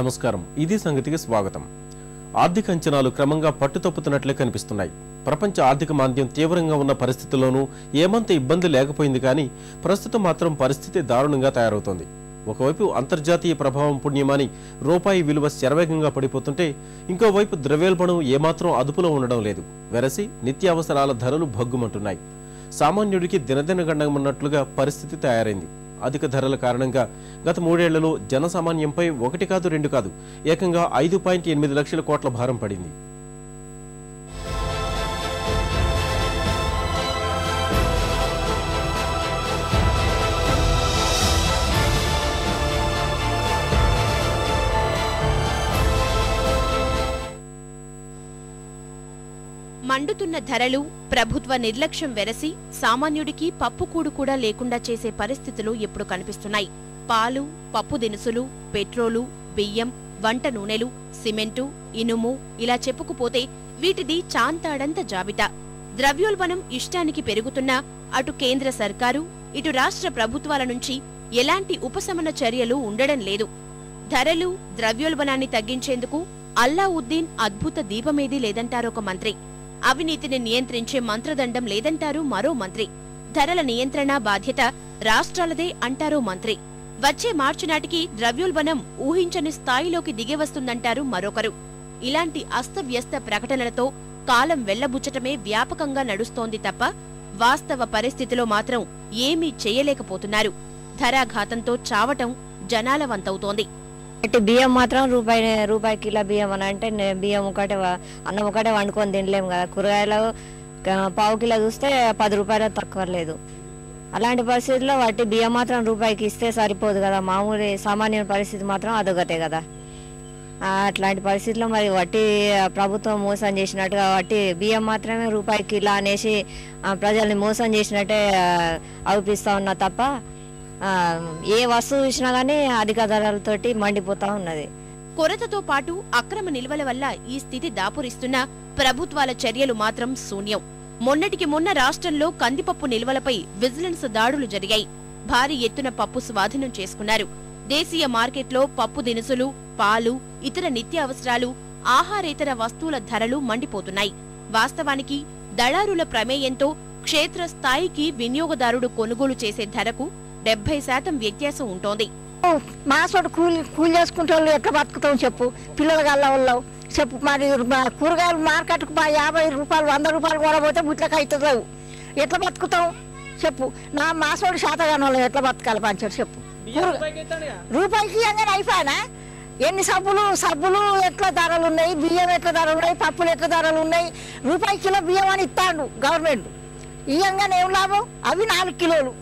నమస్కారం. ఇది సంగతికి స్వాగతం. ఆర్థిక అంచనాలు క్రమంగా పట్టుతప్పుతున్నట్లే కనిపిస్తున్నాయి. ప్రపంచ ఆర్థిక మాంద్యం తీవ్రంగా ఉన్న పరిస్థితుల్లోనూ ఏమంత ఇబ్బంది లేకపోయింది కానీ ప్రస్తుతం మాత్రం పరిస్థితి దారుణంగా తయారవుతోంది. ఒకవైపు అంతర్జాతీయ ప్రభావం పుణ్యమాని రూపాయి విలువ శరవేగంగా పడిపోతుంటే ఇంకోవైపు ద్రవ్యోల్బణం ఏమాత్రం అదుపులో ఉండడం లేదు. వెరసి నిత్యావసరాల ధరలు భగ్గుమంటున్నాయి. సామాన్యుడికి దినదిన గండమన్నట్లుగా పరిస్థితి తయారైంది. అధిక ధరల కారణంగా గత మూడేళ్ళలో జనసామాన్యంపై ఒకటి కాదు రెండు కాదు ఏకంగా ఐదు పాయింట్ ఎనిమిది లక్షల కోట్ల భారం పడింది. మండుతున్న ధరలు ప్రభుత్వ నిర్లక్ష్యం వెరసి సామాన్యుడికి పప్పుకూడు కూడా లేకుండా చేసే పరిస్థితులు ఇప్పుడు కనిపిస్తున్నాయి. పాలు పప్పు దినుసులు పెట్రోలు బియ్యం వంట నూనెలు సిమెంటు ఇనుము ఇలా చెప్పుకుపోతే వీటిది చాంతాడంత జాబితా. ద్రవ్యోల్బణం ఇష్టానికి పెరుగుతున్నా అటు కేంద్ర సర్కారు ఇటు రాష్ట్ర ప్రభుత్వాల నుంచి ఎలాంటి ఉపశమన చర్యలు ఉండడం లేదు. ధరలు ద్రవ్యోల్బణాన్ని తగ్గించేందుకు అల్లావుద్దీన్ అద్భుత దీపమేదీ లేదంటారొక మంత్రి. అవినీతిని నియంత్రించే మంత్రదండం లేదంటారు మరో మంత్రి. ధరల నియంత్రణ బాధ్యత రాష్ట్రాలదే అంటారో మంత్రి. వచ్చే మార్చి నాటికి ద్రవ్యోల్బణం ఊహించని స్థాయిలోకి దిగివస్తుందంటారు మరొకరు. ఇలాంటి అస్తవ్యస్త ప్రకటనలతో కాలం వెళ్ళబుచ్చటమే వ్యాపకంగా నడుస్తోంది తప్ప వాస్తవ పరిస్థితిలో మాత్రం ఏమీ చేయలేకపోతున్నారు. ధరాఘాతంతో చావటం జనాల వంతవుతోంది అంటే బియ్యం మాత్రం రూపాయి రూపాయి కిలో బియ్యం అని అంటే బియ్యం ఒకటే అన్నం ఒకటే వండుకొని తినలేము కదా. కూరగాయలు పావు కిలో చూస్తే పది రూపాయలు తక్కువ లేదు. అలాంటి పరిస్థితుల్లో వాటి బియ్యం మాత్రం రూపాయికి ఇస్తే సరిపోదు కదా. మామూలు సామాన్య పరిస్థితి మాత్రం అదొకటే కదా. అట్లాంటి పరిస్థితుల్లో మరి వట్టి ప్రభుత్వం మోసం చేసినట్టుగా వట్టి బియ్యం మాత్రమే రూపాయి కిలో అనేసి ప్రజల్ని మోసం చేసినట్టే అవుపిస్తా ఉన్నా తప్ప ఏ వస్తువు చూసినా కానీ అధిక ధరలతోటి మండిపోతా ఉన్నది. కొరతతో పాటు అక్రమ నిల్వల వల్ల ఈ స్థితి దాపురిస్తున్న ప్రభుత్వాల చర్యలు మాత్రం శూన్యం. మొన్నటికి మొన్న రాష్ట్రంలో కందిపప్పు నిల్వలపై విజిలెన్స్ దాడులు జరిగాయి. భారీ ఎత్తున పప్పు స్వాధీనం చేసుకున్నారు. దేశీయ మార్కెట్లో పప్పు దినుసులు పాలు ఇతర నిత్యావసరాలు ఆహారేతర వస్తువుల ధరలు మండిపోతున్నాయి. వాస్తవానికి దళారుల ప్రమేయంతో క్షేత్ర స్థాయికి వినియోగదారుడు కొనుగోలు చేసే ధరకు డెబ్బై శాతం వ్యత్యాసం ఉంటోంది. మాసోడు కూలి కూలి చేసుకుంటే వాళ్ళు ఎట్లా బతుకుతాం చెప్పు? పిల్లలు గల్ల వాళ్ళు చెప్పు మరి మా కూరగాయలు మార్కెట్కు మా యాభై రూపాయలు వంద రూపాయలు కూడా పోతే ముట్లకి అవుతుంది ఎట్లా బతుకుతాం చెప్పు. నా మాసోడు శాతగాని వాళ్ళు ఎట్లా బతకాలి పంచారు చెప్పు. రూపాయికి ఇవ్వగానే అయిపోయానా? ఎన్ని సబ్బులు సబ్బులు ఎట్లా ధరలు ఉన్నాయి? బియ్యం ఎట్లా ధరలు ఉన్నాయి? పప్పులు ఎట్లా ధరలు ఉన్నాయి? రూపాయి కిలో బియ్యం అని ఇస్తాడు గవర్నమెంట్. ఇవ్వగానే ఏం లాభం? అవి నాలుగు కిలోలు.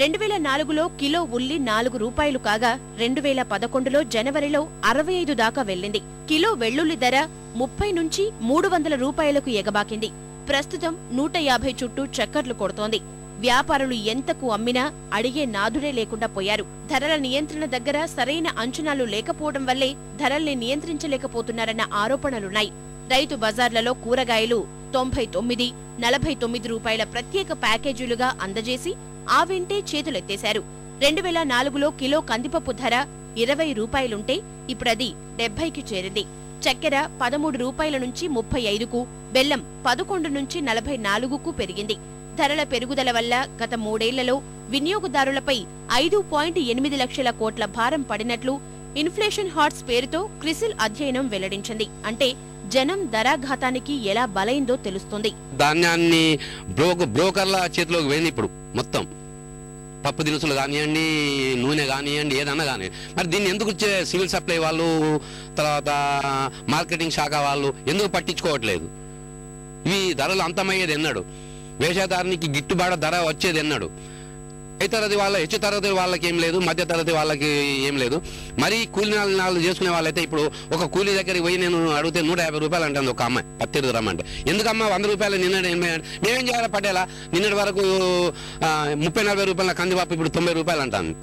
రెండు వేల నాలుగులో కిలో ఉల్లి నాలుగు రూపాయలు కాగా రెండు వేల పదకొండులో జనవరిలో అరవై ఐదు దాకా వెళ్ళింది. కిలో వెల్లుల్లి ధర ముప్పై నుంచి మూడు వందల రూపాయలకు ఎగబాకింది. ప్రస్తుతం నూట యాభై చుట్టూ చక్కర్లు కొడుతోంది. వ్యాపారులు ఎంతకు అమ్మినా అడిగే నాదుడే లేకుండా పోయారు. ధరల నియంత్రణ దగ్గర సరైన అంచనాలు లేకపోవడం వల్లే ధరల్ని నియంత్రించలేకపోతున్నారన్న ఆరోపణలున్నాయి. రైతు బజార్లలో కూరగాయలు తొంభై తొమ్మిది నలభై తొమ్మిది రూపాయల ప్రత్యేక ప్యాకేజీలుగా అందజేసి ఆ వెంటే చేతులెత్తేశారు. రెండు వేల నాలుగులో కిలో కందిపప్పు ధర ఇరవై రూపాయలుంటే ఇప్పుడది డెబ్బైకి చేరింది. చక్కెర పదమూడు రూపాయల నుంచి ముప్పై ఐదుకు బెల్లం పదకొండు నుంచి నలభై నాలుగుకు పెరిగింది. ధరల పెరుగుదల వల్ల గత మూడేళ్ళలో వినియోగదారులపై ఐదు పాయింట్ ఎనిమిది లక్షల కోట్ల భారం పడినట్లు ఇన్ఫ్లేషన్ హార్ట్స్ పేరుతో క్రిసిల్ అధ్యయనం వెల్లడించింది. అంటే జనం ధరాఘాతానికి ఎలా బలైందో తెలుస్తుంది. ధాన్యాన్ని బ్రోకర్ల చేతిలోకి పోయింది ఇప్పుడు మొత్తం. పప్పు దినుసులు కానివ్వండి నూనె కానివ్వండి ఏదన్నా కానీ మరి దీన్ని ఎందుకు సివిల్ సప్లై వాళ్ళు తర్వాత మార్కెటింగ్ శాఖ వాళ్ళు ఎందుకు పట్టించుకోవట్లేదు? ఇవి ధరలు అంతమయ్యేది ఎన్నాడు. వేషధారానికి గిట్టుబాటు ధర వచ్చేది ఎన్నాడు. తరగతి వాళ్ళ హెచ్చు తరగతి వాళ్ళకి ఏం లేదు మధ్య తరగతి వాళ్ళకి ఏం లేదు. మరి కూలి నాలుగు చేసుకునే వాళ్ళైతే ఇప్పుడు ఒక కూలి దగ్గరికి పోయి నేను అడిగితే నూట యాభై రూపాయలు అంటుంది ఒక అమ్మాయి పత్తిరుదు రమ్మంటే. ఎందుకమ్మా వంద రూపాయలు నిన్న ఎనభై మేమేం చేయాలి పట్టేలా నిన్నటి వరకు ముప్పై నలభై రూపాయల కందిపాపు ఇప్పుడు తొంభై రూపాయలు అంటాను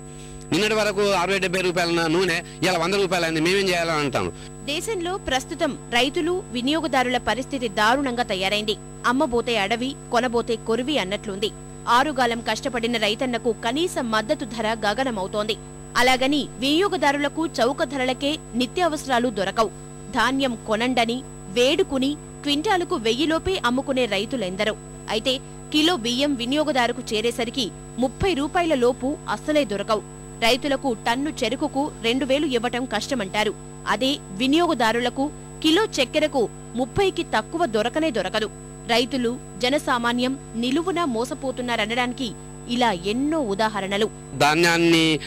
నిన్నటి వరకు అరవై డెబ్బై రూపాయల నూనె ఇలా వంద రూపాయలు అయింది మేమేం చేయాలని అంటాను దేశంలో ప్రస్తుతం రైతులు వినియోగదారుల పరిస్థితి దారుణంగా తయారైంది. అమ్మబోతే అడవి కొనబోతే కొరివి అన్నట్లుంది. ఆరుగాలం కష్టపడిన రైతన్నకు కనీస మద్దతు ధర గగనమవుతోంది. అలాగని వినియోగదారులకు చౌక ధరలకే నిత్యావసరాలు దొరకవు. ధాన్యం కొనండని వేడుకుని క్వింటాలుకు వెయ్యిలోపే అమ్ముకునే రైతులెందరో. అయితే కిలో బియ్యం వినియోగదారుకు చేరేసరికి ముప్పై రూపాయల లోపు అస్సలే దొరకవు. రైతులకు టన్ను చెరుకుకు రెండు వేలు ఇవ్వటం కష్టమంటారు. అదే వినియోగదారులకు కిలో చక్కెరకు ముప్పైకి తక్కువ దొరకనే దొరకదు. రైతులు జనసామాన్యం నిలువున మోసపోతున్నారనడానికి ఇలా ఎన్నో ఉదాహరణలు. ధాన్యాన్ని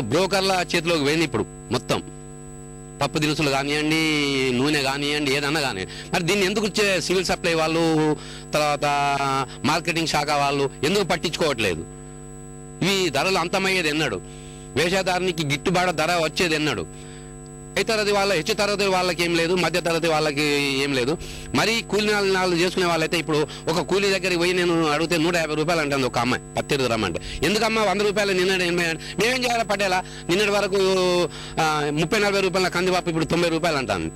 బ్రోకర్ల చేతిలోకి పోయింది ఇప్పుడు మొత్తం. పప్పు దినుసులు కానివ్వండి నూనె కానివ్వండి ఏదన్నా కానీ మరి దీన్ని ఎందుకు వచ్చే సివిల్ సప్లై వాళ్ళు తర్వాత మార్కెటింగ్ శాఖ వాళ్ళు ఎందుకు పట్టించుకోవట్లేదు? ఇవి ధరలు అంతమయ్యేది ఎన్నాడు. వేషధారానికి గిట్టుబాటు ధర వచ్చేది ఎన్నాడు. తరగతి వాళ్ళ హెచ్చు తరగతి వాళ్ళకి ఏం లేదు మధ్య తరగతి వాళ్ళకి ఏం లేదు. మరి కూలి నాలుగు నాలుగు చేసుకునే వాళ్ళైతే ఇప్పుడు ఒక కూలీ దగ్గరికి పోయి నేను అడిగితే నూట యాభై రూపాయలు అంటుంది ఒక అమ్మాయి పత్తిరు రమ్మంటే. ఎందుకమ్మా వంద రూపాయలు నిన్న మేమేం చేయాలి పట్టేలా నిన్నటి వరకు ముప్పై నలభై రూపాయల కందిపాపు ఇప్పుడు తొంభై రూపాయలు అంటాను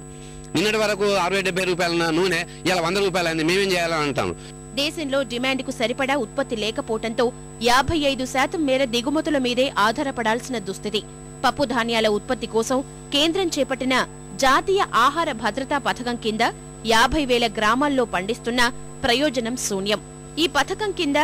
నిన్నటి వరకు అరవై డెబ్బై రూపాయల నూనె ఇలా వంద రూపాయలు అయింది మేమేం చేయాలని అంటాను దేశంలో డిమాండ్కు సరిపడా ఉత్పత్తి లేకపోవటంతో యాభై ఐదు శాతం మేర దిగుమతుల మీదే ఆధారపడాల్సిన దుస్థితి. పప్పు ధాన్యాల ఉత్పత్తి కోసం కేంద్రం చేపట్టిన జాతీయ ఆహార భద్రతా పథకం కింద యాభై వేల గ్రామాల్లో పండిస్తున్న ప్రయోజనం శూన్యం. ఈ పథకం కింద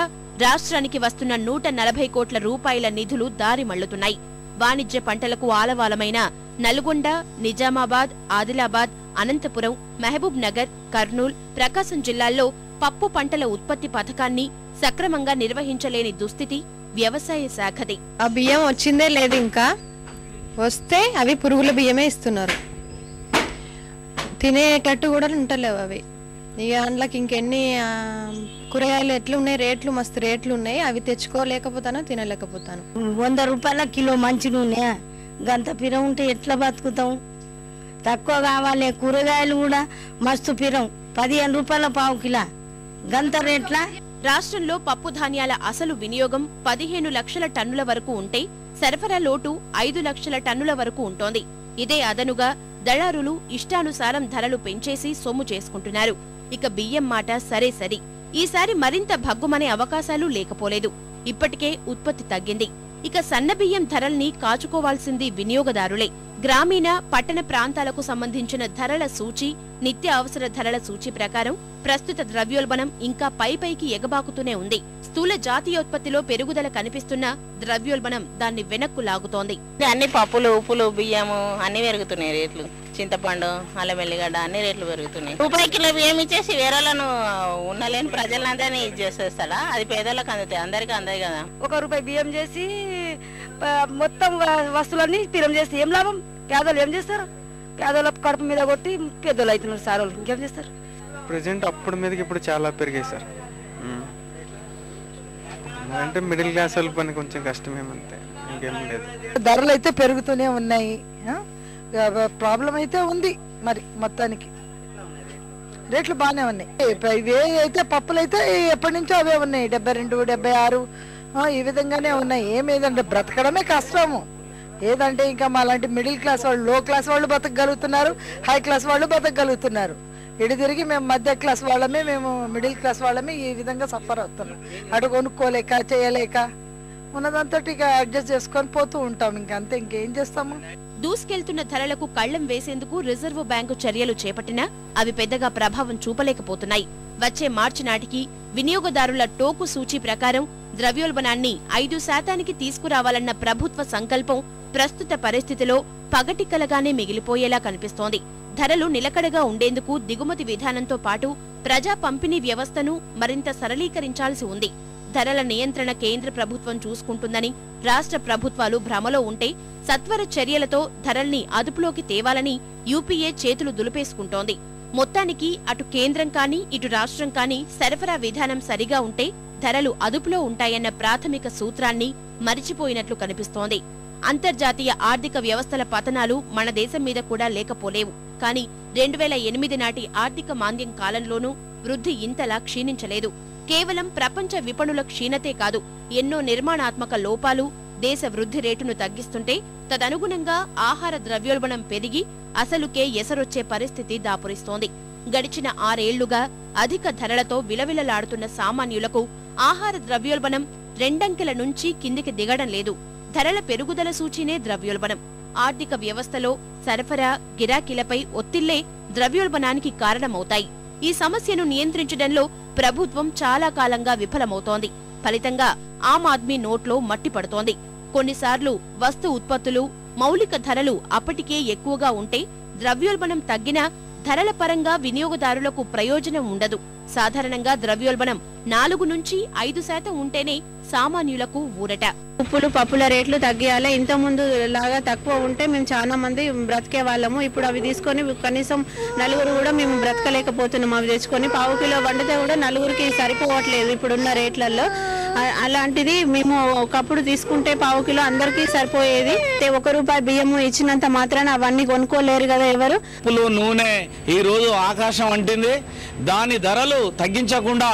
రాష్ట్రానికి వస్తున్న నూట నలభై కోట్ల రూపాయల నిధులు దారి మళ్ళుతున్నాయి వాణిజ్య పంటలకు ఆలవాలమైన నల్గొండ నిజామాబాద్ ఆదిలాబాద్ అనంతపురం మహబూబ్ నగర్ కర్నూల్ ప్రకాశం జిల్లాల్లో పప్పు పంటల ఉత్పత్తి పథకాన్ని సక్రమంగా నిర్వహించలేని దుస్థితి వ్యవసాయ శాఖది. ఆ బియ్యం వచ్చిందే లేదు ఇంకా. వస్తే అవి పురుగుల బియ్యమే ఇస్తున్నారు. తినేటట్టు కూడా ఉంటలేవు అవి. ఇక అందులోకి ఇంకెన్ని కూరగాయలు ఎట్లా ఉన్నాయి రేట్లు మస్తు రేట్లు ఉన్నాయి. అవి తెచ్చుకోలేకపోతాను తినలేకపోతాను. వంద రూపాయల కిలో మంచి నూనె. గంత పిరం ఉంటే ఎట్లా బతుకుతాం? తక్కువ కావాలి కూరగాయలు కూడా మస్తు పిరం. పదిహేను రూపాయల పావు కిలో. గంత రేట్ల? రాష్ట్రంలో పప్పు ధాన్యాల అసలు వినియోగం పదిహేను లక్షల టన్నుల వరకు ఉంటే సరఫరా లోటు ఐదు లక్షల టన్నుల వరకు ఉంటోంది. ఇదే అదనుగా దళారులు ఇష్టానుసారం ధరలు పెంచేసి సొమ్ము చేసుకుంటున్నారు. ఇక బియ్యం మాట సరే సరి. ఈసారి మరింత భగ్గుమనే అవకాశాలు లేకపోలేదు. ఇప్పటికే ఉత్పత్తి తగ్గింది. ఇక సన్న బియ్యం ధరల్ని కాచుకోవాల్సింది వినియోగదారులే. గ్రామీణ పట్టణ ప్రాంతాలకు సంబంధించిన ధరల సూచి నిత్య అవసర ధరల సూచి ప్రకారం ప్రస్తుత ద్రవ్యోల్బణం ఇంకా పై పైకి ఎగబాకుతూనే ఉంది. స్థూల జాతీయోత్పత్తిలో పెరుగుదల కనిపిస్తున్న ద్రవ్యోల్బణం దాన్ని వెనక్కు లాగుతోంది. అన్ని పప్పులు ఉప్పులు బియ్యము అన్ని పెరుగుతున్నాయి రేట్లు. చింతపండు అల్లం ఎల్లిగడ్డ అన్ని రేట్లు పెరుగుతున్నాయి. రూపాయి కిలో బియ్యం ఇచ్చేసి వేరేలను ఉన్నలేని ప్రజలందరినీ ఇది చేసేస్తాడా? అది పేదలకు అందుతాయి అందరికీ అందదు కదా. ఒక రూపాయి బియ్యం చేసి మొత్తం వస్తువులన్నీ పిరం చేస్తే ఏం లాభం? పేదోళ్ళు ఏం చేస్తారు? పేదోళ్ళ కడుపు మీద కొట్టి పెద్దోళ్ళు అవుతున్నారు సార్ వాళ్ళు. ఇంకేం చేస్తారు? ప్రజెంట్ అప్పుడు మీదకి ఇప్పుడు చాలా పెరిగాయి సార్. అంటే మిడిల్ క్లాస్ వాళ్ళ పని కొంచెం కష్టమేమంతే. ఇంకేం లేదు. ధరలు అయితే పెరుగుతూనే ఉన్నాయి. ప్రాబ్లం అయితే ఉంది మరి మొత్తానికి. రేట్లు బాగానే ఉన్నాయి. ఇవే అయితే పప్పులు అయితే ఎప్పటి నుంచో అవే ఉన్నాయి. డెబ్బై రెండు డెబ్బై ఆరు ఈ విధంగానే ఉన్నాయి. ఏమేదంటే బ్రతకడమే కష్టము. ఏదంటే ఇంకా మా లాంటి మిడిల్ క్లాస్ వాళ్ళు లో క్లాస్ వాళ్ళు బతకగలుగుతున్నారు హై క్లాస్ వాళ్ళు బతకగలుగుతున్నారు. ఇటు తిరిగి మేము మధ్య క్లాస్ వాళ్ళమే మేము మిడిల్ క్లాస్ వాళ్ళమే ఈ విధంగా సఫర్ అవుతున్నాం. అటు కొనుక్కోలేక చేయలేక ఉన్నదంతటి ఇక అడ్జస్ట్ చేసుకొని పోతూ ఉంటాం. ఇంకంతే అంతే ఇంకేం చేస్తాము? దూసుకెళ్తున్న ధరలకు కళ్ళం వేసేందుకు రిజర్వు బ్యాంకు చర్యలు చేపట్టినా అవి పెద్దగా ప్రభావం చూపలేకపోతున్నాయి. వచ్చే మార్చి నాటికి వినియోగదారుల టోకు సూచీ ప్రకారం ద్రవ్యోల్బణాన్ని ఐదు శాతానికి తీసుకురావాలన్న ప్రభుత్వ సంకల్పం ప్రస్తుత పరిస్థితిలో పగటికలగానే మిగిలిపోయేలా కనిపిస్తోంది. ధరలు నిలకడగా ఉండేందుకు దిగుమతి విధానంతో పాటు ప్రజా పంపిణీ వ్యవస్థను మరింత సరళీకరించాల్సి ఉంది. ధరల నియంత్రణ కేంద్ర ప్రభుత్వం చూసుకుంటుందని రాష్ట్ర ప్రభుత్వాలు భ్రమలో ఉంటే సత్వర చర్యలతో ధరల్ని అదుపులోకి తేవాలని యూపీఏ చేతులు దులిపేసుకుంటోంది. మొత్తానికి అటు కేంద్రం కానీ ఇటు రాష్ట్రం కానీ సరఫరా విధానం సరిగా ఉంటే ధరలు అదుపులో ఉంటాయన్న ప్రాథమిక సూత్రాన్ని మరిచిపోయినట్లు కనిపిస్తోంది. అంతర్జాతీయ ఆర్థిక వ్యవస్థల పతనాలు మన దేశం మీద కూడా లేకపోలేవు. కానీ రెండు వేల ఎనిమిది నాటి ఆర్థిక మాంద్యం కాలంలోనూ వృద్ధి ఇంతలా క్షీణించలేదు. కేవలం ప్రపంచ విపణుల క్షీణతే కాదు ఎన్నో నిర్మాణాత్మక లోపాలు దేశ వృద్ధి రేటును తగ్గిస్తుంటే తదనుగుణంగా ఆహార ద్రవ్యోల్బణం పెరిగి అసలుకే ఎసరొచ్చే పరిస్థితి దాపురిస్తోంది. గడిచిన ఆరేళ్ళుగా అధిక ధరలతో విలవిలలాడుతున్న సామాన్యులకు ఆహార ద్రవ్యోల్బణం రెండంకెల నుంచి కిందికి దిగడం లేదు. ధరల పెరుగుదల సూచీనే ద్రవ్యోల్బణం. ఆర్థిక వ్యవస్థలో సరఫరా గిరాకీలపై ఒత్తిళ్ళే ద్రవ్యోల్బణానికి కారణమవుతాయి. ఈ సమస్యను నియంత్రించడంలో ప్రభుత్వం చాలా కాలంగా విఫలమవుతోంది. ఫలితంగా ఆమ్ ఆద్మీ నోట్లో మట్టి పడుతోంది. కొన్నిసార్లు వస్తు ఉత్పత్తులు మౌలిక ధరలు అప్పటికే ఎక్కువగా ఉంటే ద్రవ్యోల్బణం తగ్గినా ధరల పరంగా వినియోగదారులకు ప్రయోజనం ఉండదు. సాధారణంగా ద్రవ్యోల్బణం నాలుగు నుంచి ఐదు శాతం ఉంటేనే సామాన్యులకు ఊరట. ఉప్పులు పప్పుల రేట్లు తగ్గియాలి. ఇంత ముందు లాగా తక్కువ ఉంటే మేము చాలా మంది బ్రతికే వాళ్ళము. ఇప్పుడు అవి తీసుకొని కనీసం నలుగురు కూడా మేము బ్రతకలేకపోతున్నాం. అవి తెచ్చుకొని పావు కిలో వండితే కూడా నలుగురికి సరిపోవట్లేదు ఇప్పుడున్న రేట్లలో అలాంటిది మేము ఒకప్పుడు తీసుకుంటే పావు కిలో అందరికీ సరిపోయేది. ఒక రూపాయి బియ్యము ఇచ్చినంత మాత్రాన అవన్నీ కొనుక్కోలేరు కదా ఎవరు? పప్పులు నూనె ఈ రోజు ఆకాశం అంటింది. దాని ధరలు తగ్గించకుండా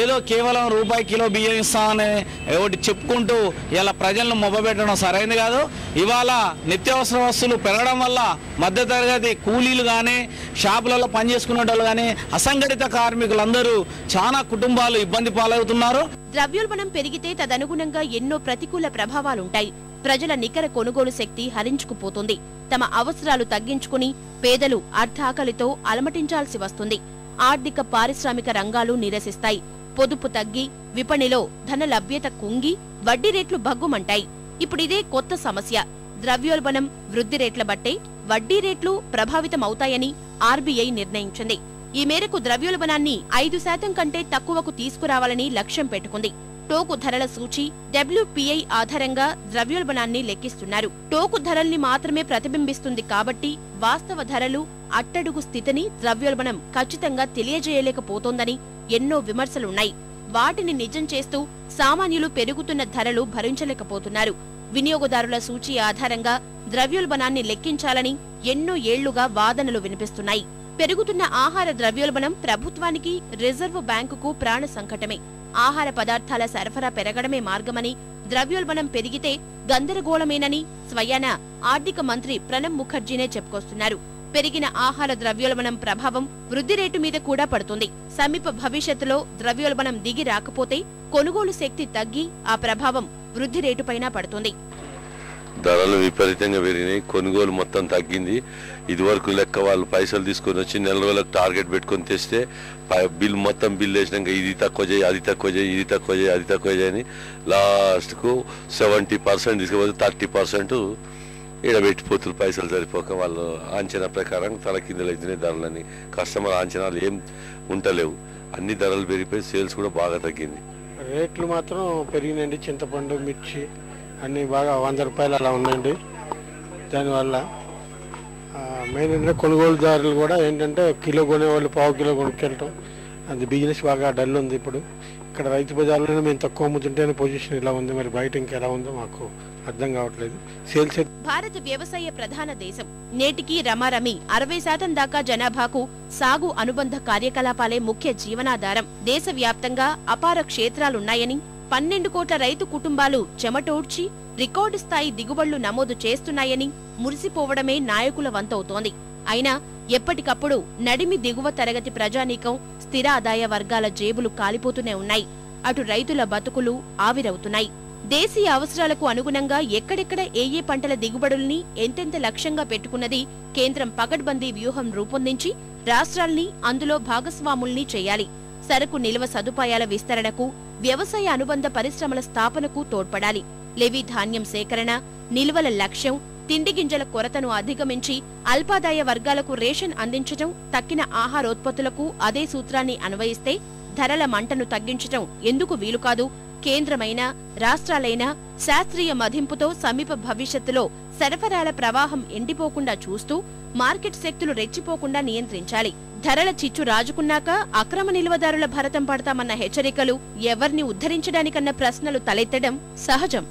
ఏదో కేవలం రూపాయి కిలో బియ్యం ఇస్తామని ఒకటి చెప్పుకుంటూ ఇలా ప్రజలను మొబ్బపెట్టడం సరైనది కాదు. ఇవాళ నిత్యావసర వస్తువులు పెరగడం వల్ల మధ్యతరగతి కూలీలు కానీ షాపులలో పనిచేసుకునే వాళ్ళు కానీ అసంఘటిత కార్మికులందరూ చాలా కుటుంబాలు ఇబ్బంది పాలవుతున్నారు. ద్రవ్యోల్బణం పెరిగితే తదనుగుణంగా ఎన్నో ప్రతికూల ప్రభావాలుంటాయి. ప్రజల నికర కొనుగోలు శక్తి హరించుకుపోతుంది. తమ అవసరాలు తగ్గించుకుని పేదలు అర్ధాకలితో అలమటించాల్సి వస్తుంది. ఆర్థిక పారిశ్రామిక రంగాలు నిరసిస్తాయి. పొదుపు తగ్గి విపణిలో ధన లభ్యత కుంగి వడ్డీ రేట్లు భగ్గుమంటాయి. ఇప్పుడిదే కొత్త సమస్య. ద్రవ్యోల్బణం వృద్ధి రేట్ల బట్టే వడ్డీ రేట్లు ప్రభావితమవుతాయని ఆర్బీఐ నిర్ణయించింది. ఈ మేరకు ద్రవ్యోల్బణాన్ని ఐదు శాతం కంటే తక్కువకు తీసుకురావాలని లక్ష్యం పెట్టుకుంది. టోకు ధరల సూచి డబ్ల్యూపీఐ ఆధారంగా ద్రవ్యోల్బణాన్ని లెక్కిస్తున్నారు. టోకు ధరల్ని మాత్రమే ప్రతిబింబిస్తుంది కాబట్టి వాస్తవ ధరలు అట్టడుగు స్థితిని ద్రవ్యోల్బణం ఖచ్చితంగా తెలియజేయలేకపోతోందని ఎన్నో విమర్శలున్నాయి. వాటిని నిజం చేస్తూ సామాన్యులు పెరుగుతున్న ధరలు భరించలేకపోతున్నారు. వినియోగదారుల సూచి ఆధారంగా ద్రవ్యోల్బణాన్ని లెక్కించాలని ఎన్నో ఏళ్ళుగా వాదనలు వినిపిస్తున్నాయి. పెరుగుతున్న ఆహార ద్రవ్యోల్బణం ప్రభుత్వానికి రిజర్వు బ్యాంకుకు ప్రాణ సంకటమే. ఆహార పదార్థాల సరఫరా పెరగడమే మార్గమని ద్రవ్యోల్బణం పెరిగితే గందరగోళమేనని స్వయాన ఆర్థిక మంత్రి ప్రణబ్ ముఖర్జీనే చెప్పుకొస్తున్నారు. పెరిగిన ఆహార ద్రవ్యోల్బణం ప్రభావం వృద్ధి రేటు మీద కూడా పడుతుంది. సమీప భవిష్యత్తులో ద్రవ్యోల్బణం దిగి రాకపోతే కొనుగోలు శక్తి తగ్గి ఆ ప్రభావం వృద్ధి రేటుపైన పడుతుంది. ధరలు విపరీతంగా పెరిగినాయి. కొనుగోలు మొత్తం తగ్గింది. ఇదివరకు లెక్క వాళ్ళు పైసలు తీసుకొని వచ్చి నెల రోజులకు టార్గెట్ పెట్టుకొని తెస్తే బిల్ మొత్తం బిల్ వేసినాక ఇది తక్కువ చేయి అది తక్కువ చేయి ఇది తక్కువ చేయి అది తక్కువ చేయని లాస్ట్కు సెవెంటీ పర్సెంట్ తీసుకుపోతే థర్టీ పర్సెంట్ ఈడ పైసలు సరిపోక వాళ్ళు అంచనా ప్రకారం తల కిందలు అవుతున్నాయి ధరలని. కస్టమర్ అంచనాలు ఏం ఉండలేవు. అన్ని ధరలు పెరిగిపోయి సేల్స్ కూడా బాగా తగ్గింది. రేట్లు మాత్రం పెరిగినాయండి. చింతపండు మిర్చి అన్నీ బాగా వంద రూపాయలు అలా ఉన్నాయండి. దానివల్ల మెయిన్ ఏంటంటే కొనుగోలుదారులు కూడా ఏంటంటే కిలో కొనేవాళ్ళు పావు కిలో కొనుక్కెళ్ళటం. అది బిజినెస్ బాగా డల్ ఉంది ఇప్పుడు. ఇక్కడ రైతు బజార్లోనే మేము తక్కువ అమ్ముతుంటేనే పొజిషన్ ఇలా ఉంది. మరి బయట ఇంకెలా ఉందో మాకు అర్థం కావట్లేదు. సేల్స్ భారత వ్యవసాయ ప్రధాన దేశం. నేటికి రమారమి. అరవై శాతం దాకా జనాభాకు సాగు అనుబంధ కార్యకలాపాలే ముఖ్య జీవనాధారం. దేశవ్యాప్తంగా అపార క్షేత్రాలున్నాయని పన్నెండు కోట్ల రైతు కుటుంబాలు చెమటోడ్చి రికార్డు స్థాయి దిగుబడులు నమోదు చేస్తున్నాయని మురిసిపోవడమే నాయకుల వంతవుతోంది. అయినా ఎప్పటికప్పుడు నడిమి దిగువ తరగతి ప్రజానీకం స్థిర ఆదాయ వర్గాల జేబులు కాలిపోతూనే ఉన్నాయి. అటు రైతుల బతుకులు ఆవిరవుతున్నాయి. దేశీయ అవసరాలకు అనుగుణంగా ఎక్కడెక్కడ ఏ ఏ పంటల దిగుబడుల్ని ఎంతెంత లక్ష్యంగా పెట్టుకున్నది కేంద్రం పకడ్బందీ వ్యూహం రూపొందించి రాష్ట్రాల్ని అందులో భాగస్వాముల్ని చేయాలి. సరకు నిల్వ సదుపాయాల విస్తరణకు వ్యవసాయ అనుబంధ పరిశ్రమల స్థాపనకు తోడ్పడాలి. లెవీ ధాన్యం సేకరణ నిల్వల లక్ష్యం తిండి గింజల కొరతను అధిగమించి అల్పాదాయ వర్గాలకు రేషన్ అందించటం తక్కిన ఆహారోత్పత్తులకు అదే సూత్రాన్ని అన్వయిస్తే ధరల మంటను తగ్గించటం ఎందుకు వీలుకాదు కేంద్రమైన కేంద్రమైనా రాష్ట్రాలైనా శాస్త్రీయ మదింపుతో సమీప భవిష్యత్తులో సరఫరాల ప్రవాహం ఎండిపోకుండా చూస్తూ మార్కెట్ శక్తులు రెచ్చిపోకుండా నియంత్రించాలి. ధరల చిచ్చు రాజుకున్నాక అక్రమ నిల్వదారుల భరతం పడతామన్న హెచ్చరికలు ఎవర్ని ఉద్ధరించడానికన్న ప్రశ్నలు తలెత్తడం సహజం.